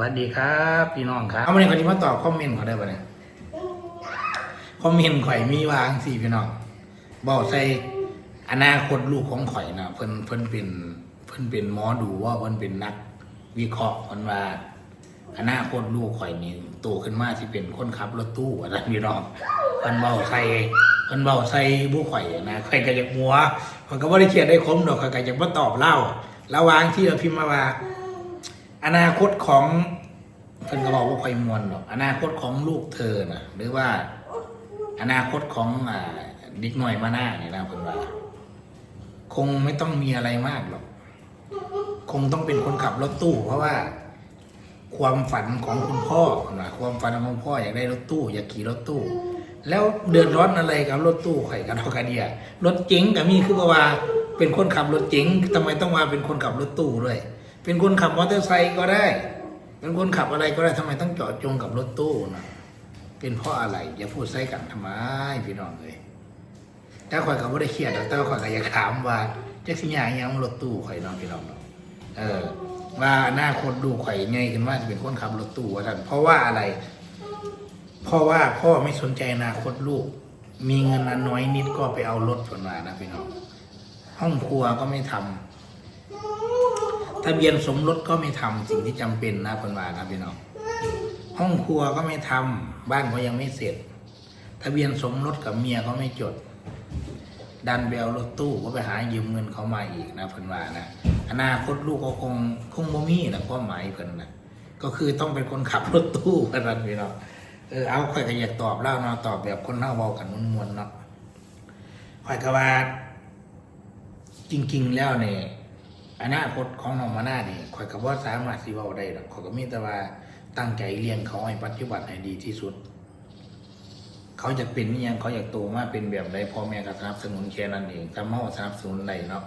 วัสดีครับ พี่น้องครับเอาวันนี้เขาจะมาตอบคอมเมนต์เขาได้ปะเนี่ยคอมเมนต์ข่อยมีวางสี่พี่น้องบอกใส่อนาคตลูกของข่อยนะเพิ่นเพิ่นเป็นเพิ่นเป็นหมอดูว่าเพิ่นเป็นนัก วิเคราะห์เพิ่นว่าอนาคตลูกข่อยนี่โตขึ้นมาที่เป็นคนขับรถตู้อะไรพี่น้องเพิ่นเบาใส่เพิ่นเบาใส่ผู้ข่อยนะข่อยก็อยากหัวเพิ่นก็บ่ได้เครียดได้คมดอกข่อยก็อยากมาตอบเล่าระวางที่เราพิมพ์มาว่า อนาคตของเพิ่นก็บอกว่าคอยมวลหรอกอนาคตของลูกเธอนะหรือว่าอนาคตของอ่าดิกหน่อยมาหน้าเนี่ยนะเพิ่นว่า คงไม่ต้องมีอะไรมากหรอกคงต้องเป็นคนขับรถตู้เพราะว่า ความฝันของคุณพ่อนะความฝันของคุณพ่ออยากได้รถตู้ อยากขี่รถตู้ แล้วเดือดร้อนอะไรกับรถตู้ข่กันเอากันเดียรถเจ๋งกับมีคือว่าเป็นคนขับรถเจ๋งทำไมต้องมาเป็นคนขับรถตู้ด้วย เป็นคนขับมอเตอร์ไซค์ก็ได้ เป็นคนขับอะไรก็ได้ทำไมต้องเจาะจงกับรถตู้นะเป็นเพราะอะไร อย่าพูดใส่กันทำไมพี่น้องเลยถ้าข่อยก็ไม่ได้เครียดหรอกแต่ข่อยก็อยากถามว่าจักสิญาอยังรถตู้ข่อยน้องพี่น้องเนาะเออ ว่าหน้าคนดูข่อยไงขึ้นว่าจะเป็นคนขับรถตู้ว่าท่านเพราะว่าอะไร เพราะว่าพ่อไม่สนใจอนาคตลูก มีเงินอันน้อยนิดก็ไปเอารถผลมานะพี่น้องห้องครัวก็ไม่ทำ ทะเบียนสมรสก็ไม่ทำสิ่งที่จำเป็นนะคนว่านะพี่น้องห้องครัวก็ไม่ทำบ้านก็ยังไม่เสร็จ ทะเบียนสมรสกับเมียก็ไม่จด ดันไปเอารถตู้ก็ไปหายืมเงินเขามาอีกนะเพิ่นว่านะอนาคตลูกก็คงคงบ่มีนะความหมายเพิ่นนะก็คือต้องเป็นคนขับรถตู้กันนั่นพี่น้องเออเอาข่อยก็อยากตอบเล่าเนาะตอบแบบคนเล่าเบากันมวนๆเนาะข่อยก็ว่าจริง ๆ แล้วเนี่ย อนาคตของน้องมาน้านี่ยข่อยก็บ่สามารถสิเว้าได้หรอกข่อยก็มีแต่ว่าตั้งใจเลี้ยงเขาให้ปัจจุบันให้ดีที่สุด เขาจะเป็นนี่ยังเขาอยากโตมาเป็นแบบใดพ่อแม่ก็สนับสนุนแค่นั้นเองถ้าเฮาสนับสนุนได้เนาะ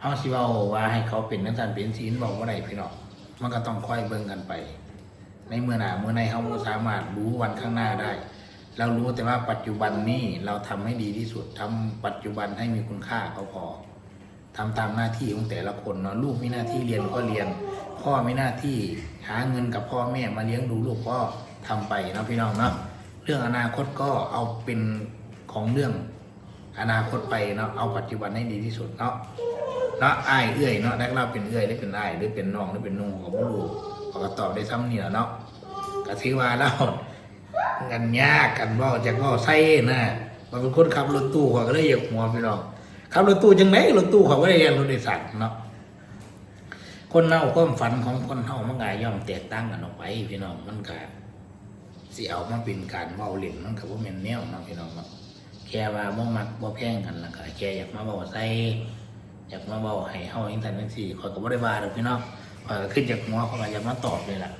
เฮาสิเว้าว่าให้เขาเป็นนักการเป็นศีลบอกว่าได้พี่น้องมันก็ต้องค่อยเบิ่งกันไป ในเมื่อหน้าเมื่อในเฮาสามารถรู้วันข้างหน้าได้ เรารู้แต่ว่าปัจจุบันนี้เราทำให้ดีที่สุดทำปัจจุบันให้มีคุณค่าเขาพอ ทำตามหน้าที่ของแต่ละคนเนาะลูกมีหน้าที่เรียนก็เรียน พ่อมีหน้าที่หาเงินกับพ่อแม่มาเลี้ยงดูลูกก็ทำไปนะพี่น้องเนาะเรื่องอนาคตก็เอาเป็นของเรื่องอนาคตไปเนาะเอาปัจจุบันให้ดีที่สุดเนาะเนาะไอ้เอื้อยเนาะแรกเราเป็นเอื้อยหรือเป็นไอ้หรือเป็นน้องหรือเป็นนุ่งของลูกขาก็ตอบได้ซ้ำนี่แหละเนาะก็ถือว่าเรากันยากกันเว่าจากเว่าไส้นะมันเป็นคนขับรถตู้ขาก็เลยอยากหัวพี่น้อง ขับรถตู้จังไหนรถตู้เขาก็ได้เรียนรถโดยสารเนาะคนเน่าความฝันของคนเฮามันก็ย่อมแตกต่างกันออกไปพี่น้องมันก็สิเอามาเป็นการเว้าเล่นมันก็บ่แม่นแนวเนาะพี่น้องเนาะแค่ว่าบ่มักบ่แพงกันแล้วก็แค่อยากมาเว้าใส่อยากมาเว้าให้เฮาจังซั่นจังซี่ข้อยก็บ่ได้ว่าดอกพี่น้องข้อยก็ขึ้นจากหัวข้อยก็อยากมาตอบเลยล่ะ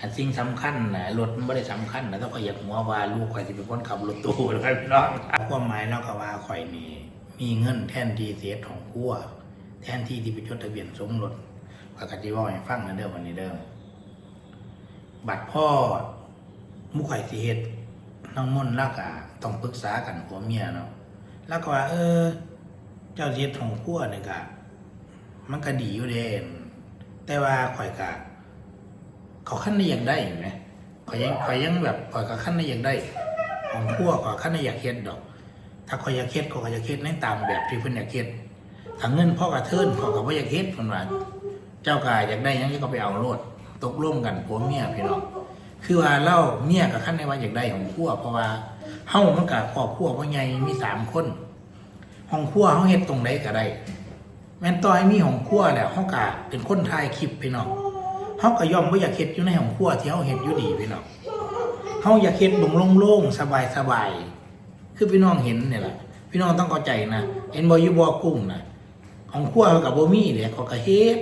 อันสิ่งสำคัญนะรถมันไม่ได้สำคัญนะต้องข่อยากหัวว่าลูกข่อยจะเป็นคนขับรถตู้นะครับพี่น้องความหมายเนาะก็ว่าข่อยนี่ มีเงินแทนที่เสียของพัวแทนที่ที่ไปจดทะเบียนสมรสข้อยก็สิว่าให้ฟังนะเด้อวันนี้เด้อบัตรพ่อมุข่อยสิเฮ็ดน้องม่นแล้วก็ต้องปรึกษากันผัวเมียเนาะแล้วก็ว่า เออ เจ้าสิเฮ็ดของพัวนี่ก็มันก็ดีอยู่เด้แต่ว่าข่อยก็เขาขั้นได้อยากได้อยู่ไหมเขายังเขายังแบบข่อยก็ขั้นได้อยากได้ ของพวกเขาขั้นได้อยากเฮ็ดดอก ถ้าข่อยอยากเฮ็ดก็ข่อยอยากเฮ็ดในตามแบบที่เพิ่นอยากเฮ็ดถ้าเงินพ่อกระเทินพ่อก็บ่อยากเฮ็ดเพิ่นว่าเจ้ากายอยากได้หยังก็ไปเอาโลดตกลงกันผัวเมียพี่น้องคือว่าเล่าเมียกับขั้นในว่าอยากได้ของพวเพราะว่าเฮามันกับครอบครัวพ่อใหญ่มีสามคนห้องครัวเฮาเฮ็ดตรงใดก็ได้แม่นต่อให้มีห้องครัวแล้วเฮาก็เป็นคนถ่ายคลิปพี่น้องเฮาก็ย่อมบ่อยากเฮ็ดอยู่ในห้องครัวที่เฮาเฮ็ดอยู่ดีพี่น้องเฮาอยากเฮ็ดบงโล่งๆสบายๆ คือพี่น้องเห็นเนี่ยแหละพี่น้องต้องเข้าใจนะเห็นบ่อยู่บอกุ้งนะห้องครัวก็บ่มีเลยเขาก็เฮ็ด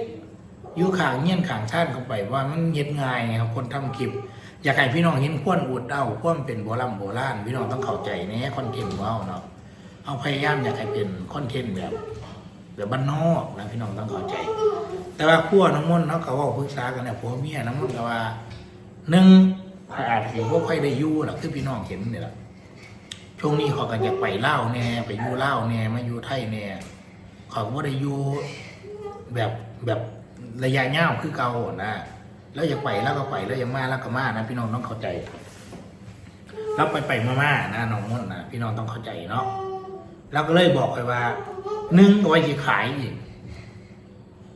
อยู่ข้างเงี้ยนข้างชาติเข้าไปว่ามันเฮ็ดง่ายไงครับคนทำคลิป อยากให้พี่น้องเห็นควอวดเอ้าควเป็นโบราณโบราณพี่น้องต้องเข้าใจแน่คอนเทนต์ของเฮาเนาะเอาพยายามอยากให้เป็นคอนเทนต์แบบแบบบ้านนอกนะพี่น้องต้องเข้าใจ แต่ว่าขั้วน้ำมันต์เนาะเขาว่าปรึกษากันเนี่ยผัวเมียน้ำมันก็ว่าหนึ่งอาจสิว่าค่อยได้ยู่หรอกคือพี่น้องเห็นเนี่ยแหละ ช่วงนี้เขาก็อยากไปเล่าแน่ไปอยู่เล่าแน่มาอยู่ไทยแน่เขาก็บ่ได้อยู่แบบแบบระยะยาวคือเก่านะแล้วอยากไปแล้วก็ไปแล้วอยังมาแล้วก็มานะพี่น้องต้องเข้าใจเราไปไปมามานะน้องม่นะพี่น้องต้องเข้าใจเนาะเราก็เลยบอกไปว่าหนึ่งก็ไว้จะขายอีก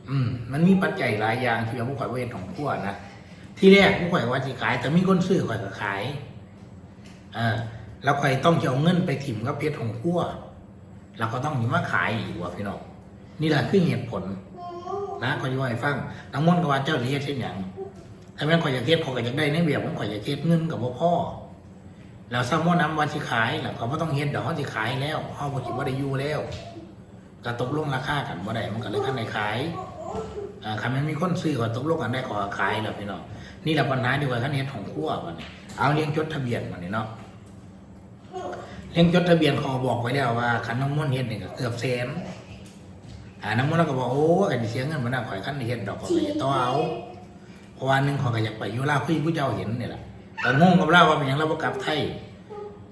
อืม มันมีปัจจัยหลายอย่างที่ว่าผู้ข่อยเวทของพวนะที่แรกผู้ข่อยว่าจะขาย แต่มีคนซื้อข่อยก็ขาย เออ แล้วข่อยต้องจะเอาเงินไปถิ่มกับเพชรของพวเราก็ต้องมีมาขายอีกว่าพี่น้องนี่แหละคือเหตุผล นะขอยว่าให้ฟังน้ำมนต์ก็ว่าเจ้าสิเฮ็ดเช่นอย่างถ้าแม่นข่อยอยากเฮ็ดข่อยก็อยากได้ในแบบของข่อยอยากเฮ็ดเงินกับพ่อแล้วซ้ำว่าน้ำวันสิขายแล้วเขาบ่ต้องเฮ็ดดอกเขาสิขายแล้วเฮาบ่คิดว่าได้อยู่แล้วก็ตกลงราคากันบ่ได้มันก็เลยคันได้ขายอ่าคันมันมีคนซื้อก็ตกลงกันได้ขอขายแล้วพี่น้องนี่แหละปัญหาที่ว่าคันเฮ็ดของครัวบันเอาเลี้ยงจดทะเบียนบัดนี้เนาะ เลี้ยงจดทะเบียนเขาบอกไว้แล้วว่าคันน้ำมนต์เฮ็ดนี่ก็เกือบแสนอ่าน้ำมันต์เราก็บอกโอ้กันเสียเงินมันน่าข่อยขั้นเฮ็ดดอกข่อยก็ต่อเอาเพราะว่าหนึงข่อยก็อยากไปอยู่ลาวคือผู้เจ้าเห็นนี่แหละก็งงกับเราว่าเป็นหยังเราบ่กลับไทย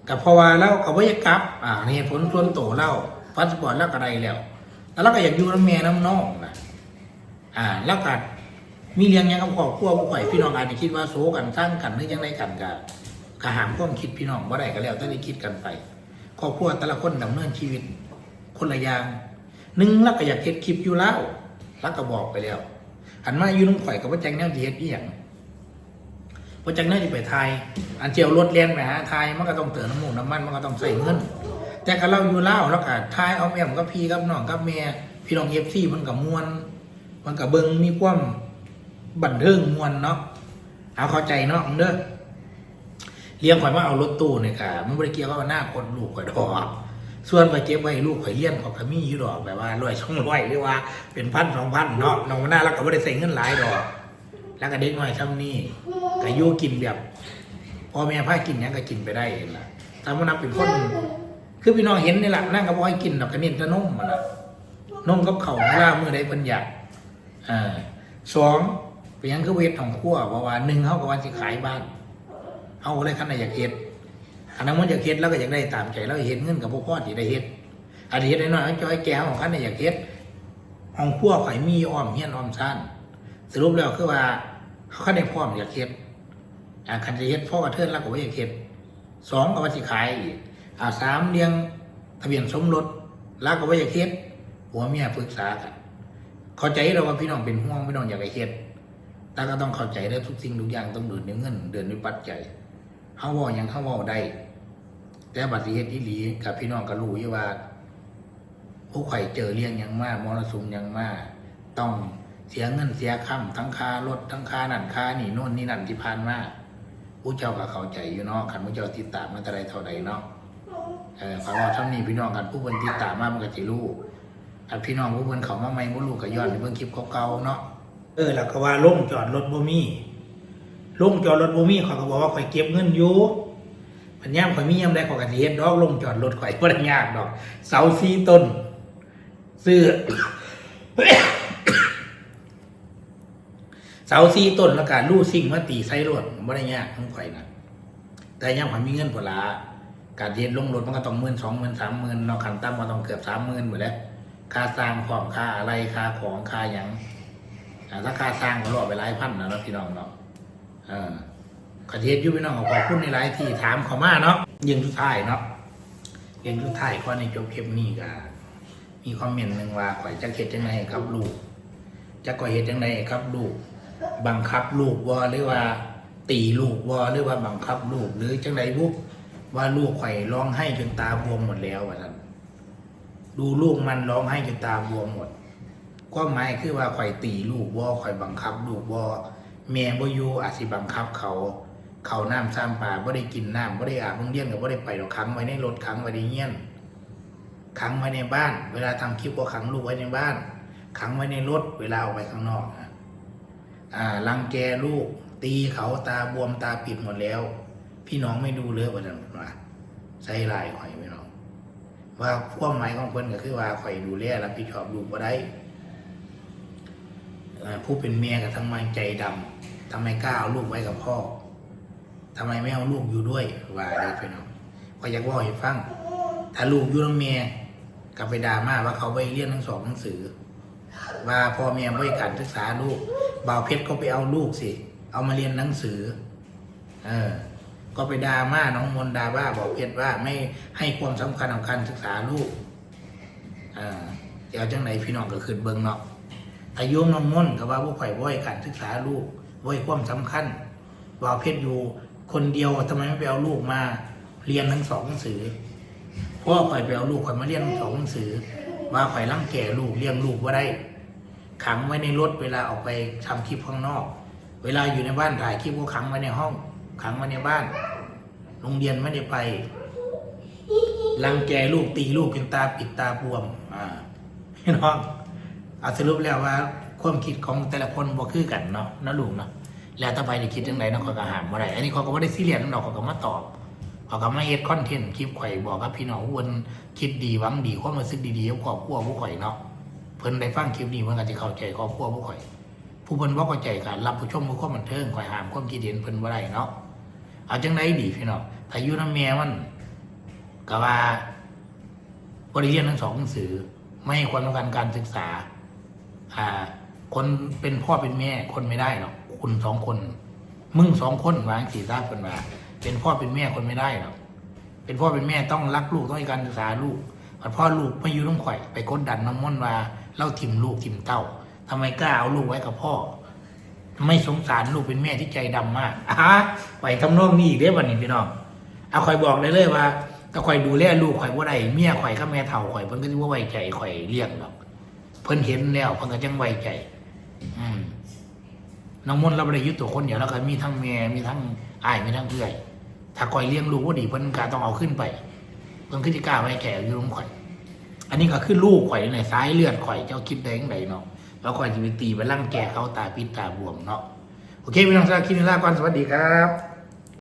กับเพราะว่าเราก็บ่อยากกลับ อ่านี่เหตุผลส่วนตัวเราพาสปอร์ตเราก็ได้แล้วแล้วเราก็อยากอยู่น้ำแม่น้ำน้องนะอ่าแล้วก็มีเลี้ยงยังกับครอบครัวผู้ข่อยพี่น้องอาจจะคิดว่าโซกันสร้างกันหรือยังไงกันก็ก็หามความคิดพี่น้องบ่าได้ก็แล้วแต่ได้คิดกันไป ครอบครัวแต่ละคนดำเนินชีวิต คนละอย่างหนึ่งแล้วก็อยากเฮ็ดคลิปอยู่แล้วแล้วก็บอกไปแล้วหันมาอยู่น้องข่อยกับว่าแจ้งแนวสิเฮ็ดอีหยังว่าแจ้งแนวสิไปไทยอันเจียวรถเลียนไปหาไทยมันก็ต้องเติมน้ำมูกน้ำมันมันก็ต้องใส่เงินแต่ก็เราอยู่เล่าแล้วก็ทายเอาแม่มกับพี่กับน้องกับแม่พี่น้องเอฟซีมันก็ม่วน มันก็เบิงมีความบันเทิงมวนเนาะเอาเข้าใจเนาะเด้อ เลี้ยงข่อยมาเอารถตู้เนี่ยค่ะมันบ่ได้เกียวกับว่าหน้าคนลูกข่อยดอกส่วนไปเก็บไว้ลูกข่อยเลี้ยนเขาก็มีอยู่ดอกแบบว่าร้อยช่องร้อยหรือว่าเป็นพันสองพันเนาะน้องหน้าแล้วก็ไม่ได้ใส่เงินหลายดอก แล้วก็เด็กน้อยทำนี่ก็อยู่กินแบบพ่อแม่พากินหยังก็กินไปได้ล่ะถ้ามันนับเป็นคนคือพี่น้องเห็นนี่แหละนั่งกับพ่อยกินดอกกระเนินจะนุ่มมันละนุ่มกับเข่าวเวลาเมื่อใดเพิ่นอยากอ่าสองเป็นยังคือเวทของขั้วเพราะว่าหนึ่งเขาก็ว่าสิขายบ้าน เอาอะไรขั้นไหนอยากเฮ็ดอันนั้นมันอยากเฮ็ดแล้วก็อยากได้ตามใจแล้วเห็นเงินกับพวกพ่อที่ได้เฮ็ดอันนี้เฮ็ดน้อยๆจอยแก้วของคันเนี่ยอยากเฮ็ดห้องครัวข่อยมีอ้อมเฮียนอ้อมซ่านสรุปแล้วคือว่าเขาคันได้พร้อมอยากเฮ็ดอ่าคันจะเฮ็ดพ่อกระเทินแล้วก็บ่อยากเฮ็ดสองก็ว่าสิขายอ่าสามเลี้ยงทะเบียนสมรสแล้วก็บ่อยากเฮ็ดผัวเมียปรึกษากันเข้าใจเราว่าพี่น้องเป็นห่วงพี่น้องอยากให้เฮ็ดแต่ก็ต้องเข้าใจได้ทุกสิ่งทุกอย่างต้องเดินด้วยเงินเดินด้วยปัจจัย เขาเว่าหยังเขาเว่าได้ แต่บัติเหตุที่หลีกับพี่น้องก็รู้อยู่ว่าผู้ข่อยเจอเรื่องหยังมากมรสุมหยังมากต้องเสียเงินเสียคำทั้งค่ารถทั้งค่านั่นค่านี่โน่นนี่นั่นที่ผ่านมาผู้เจ้าก็เข้าใจอยู่เนาะคันผู้เจ้าติดตามมาแต่ใดเท่าใดเนาะเออพราะว่าเท่านี้พี่น้องกันผู้คนติดตามมามันก็จะรู้อันพี่น้องผู้คนเขามาใหม่บ่รู้ก็ย้อนไปเบิ่งคลิปเก่าๆเนาะเออแล้วก็ว่าลงจอดรถบ่มี ลงจอดรถบ่มีเขาก็บอกว่าข่อยเก็บเงินอยู่มันย่ำข่อยมีย่ำได้ข่อยก็สิเฮ็ดดอกลงจอดรถข่อยบ่ได้ยากดอก เสาสี่ต้น ซื้อเสาสี่ต้นแล้วก็ลู่ซิ่งมาตีใส่รถบ่ได้ยากของข่อยนะแต่ย่ำข่อยมีเงินพุ่นละการเฮ็ดลงรถมันก็ต้องหมื่นสองหมื่นสามหมื่นเนาะคันต่ำก็ต้องเกือบสามหมื่นหมดแล้วค่าสร้างพร้อมค่าอะไรค่าของค่าหยังอ่าถ้าค่าสร้างก็รอไปหลายพันนะเนาะพี่น้องเนาะ เออขอเทศอยุพี่น้องขอบคุณในหลายที่ถามเขามาเนาะยังสุดท้ายเนาะยังสุดท้ายข้อในจบคลิปนี้ก็มีคอมเมนต์หนึ่งว่าข่อยจะเฮ็ดจังไงครับลูกจะก่อเฮ็ดจังไงครับลูก บังคับลูกว่าหรือว่า ตีลูกว่าหรือว่าบังคับลูกหรือจังไดบุกว่าลูกข่อยร้องไห้จนตาบวมหมดแล้วว่าท่านดูลูกมันร้องไห้จนตาบวมหมดความหมายคือว่าข่อยตีลูกว่าข่อยบังคับ ลูกว่า แม่บ่อยู่อาจสิบังคับเขา เขาน้ำซ้ำปลาบ่ได้กินน้ำบ่ได้อาบโรงเรียนก็บ่ได้ไปดอกขังไว้ในรถขังไว้ในเงี้ยนขังไว้ในบ้าน เวลาทำคลิปก็ขังลูกไว้ในบ้าน ขังไว้ในรถ เวลาออกไปข้างนอกอ่ารังแกลูก ตีเขาตาบวมตาปิดหมดแล้ว พี่น้องไม่ดูเลยว่าจังว่าใส่ลายข่อยพี่น้อง ว่าความหมายของเพิ่นก็คือว่าข่อยดูแลรับผิดชอบลูกบ่ได้ผู้เป็นเมียกับทำไมใจดำ ทำไมกล้าเอาลูกไว้กับพ่อทำไมไม่เอาลูกอยู่ด้วยว่าได้พี่น้องก็อยากว่าให้ฟัง ถ้าลูกอยู่กับเมียกลับไปด่ามาว่าเขาไปเรียนทั้งสองหนังสือ ว่าพ่อแม่ไม่การศึกษาลูกบ่าวเพชรก็ไปเอาลูกสิ เอามาเรียนหนังสือ เออ ก็ไปดาม่าน้องมนต์ดาบ้าบอกเพชรว่าไม่ให้ความสำคัญของการศึกษาลูกเออเดี๋ยวจังไหนพี่น้องก็ขึ้นเบิงเนาะอายุน้องมนต์ก็ว่าพวกข่อยบ่อยการศึกษาลูก บ่อยความสำคัญว่าเพชรอยู่คนเดียวทำไมไม่ไปเอาลูกมา เรียนทั้งสองหนังสือพ่อข่อยไปเอาลูกข่อยมาเรียนทั้งสองหนังสือว่าข่อยร่างแก่ลูกเลี้ยงลูกว่าได้ ขังไว้ในรถเวลาออกไปทำคลิปข้างนอก เวลาอยู่ในบ้านถ่ายคลิปก็ขังไว้ในห้อง ขังไว้ในบ้าน โรงเรียนไม่ได้ไปรังแกลูกตีลูกจนตาปิดตาบวม อ่าพี่น้องอาสรุปแล้วว่า ความคิดของแต่ละคนบ่คือกันเนาะนะลุงเนาะแล้วต่อไปจะคิดยังไงเนาะเขาก็หามอะไรอันนี้เขาก็ไม่ได้ซีเรียสนั่นหรอกเขาก็มาตอบเขาก็มาเฮ็ดคอนเทนต์คลิปข่อยบอกกับพี่น้องวนคิดดีหวังดีความรู้สึกดีๆกับครอบครัวผู้ข่อยเนาะเพิ่นได้ฟังคลิปนี้เพิ่นก็จะเข้าใจครอบครัวผู้ข่อย ผู้เพิ่นบ่เข้าใจก็รับผู้ชมผู้ความบันเทิงข่อยหามความคิดเห็นเพิ่นบ่ได้เนาะเอาจังไดดีพี่น้องถ้าอยู่นำแม่มันก็ว่าบ่ได้เรียนทั้งสองหนังสือ ไม่ให้ความต้องการการศึกษา อ่า คนเป็นพ่อเป็นแม่คนไม่ได้หรอกคุณสองคน มึงสองคนวางสีตาเพิ่นว่าเป็นพ่อเป็นแม่คนไม่ได้หรอกเป็นพ่อเป็นแม่ต้องรักลูกต้องให้การศึกษาลูกพ่อลูกไม่อยู่ต้องข่อย ไปกดดันน้ำมนต์ว่าเล่าทิมลูกทิมเต้าทำไมกล้าเอาลูกไว้กับพ่อ ไม่สงสารลูกเป็นแม่ที่ใจดำมากอะไปทำนองนี้อีกเด้อวันนี้พี่น้องเอาข่อยบอกเลยเลยว่าถ้าข่อยดูแลลูกข่อยว่าใดเมียข่อยกับแม่เฒ่าข่อยเพิ่นก็สิว่าไว้ใจข่อยเลี้ยงหรอกเพิ่นเห็นแล้วเพิ่นก็จังไว้ใจ น้องมนเราไม่ได้ยึดตัวคนเดียวแล้วก็มีทั้งแม่มีทั้งอายมีทั้งเพื่อยถ้าคอยเลี้ยงลูกว่าดีเพิ่นกาต้องเอาขึ้นไปเพิ่นขึ้นที่กล้าไว้แก่อยู่ลงข่อย อันนี้ก็คือลูกข่อยในสายเลือดข่อยเจ้าคิดได้ยังไงเนาะแล้วข่อยจะไปตีไปร่างแก่เขาตาปิดตาบวมเนาะโอเคพี่น้องสาวคิดนิลาก่อนสวัสดีครับ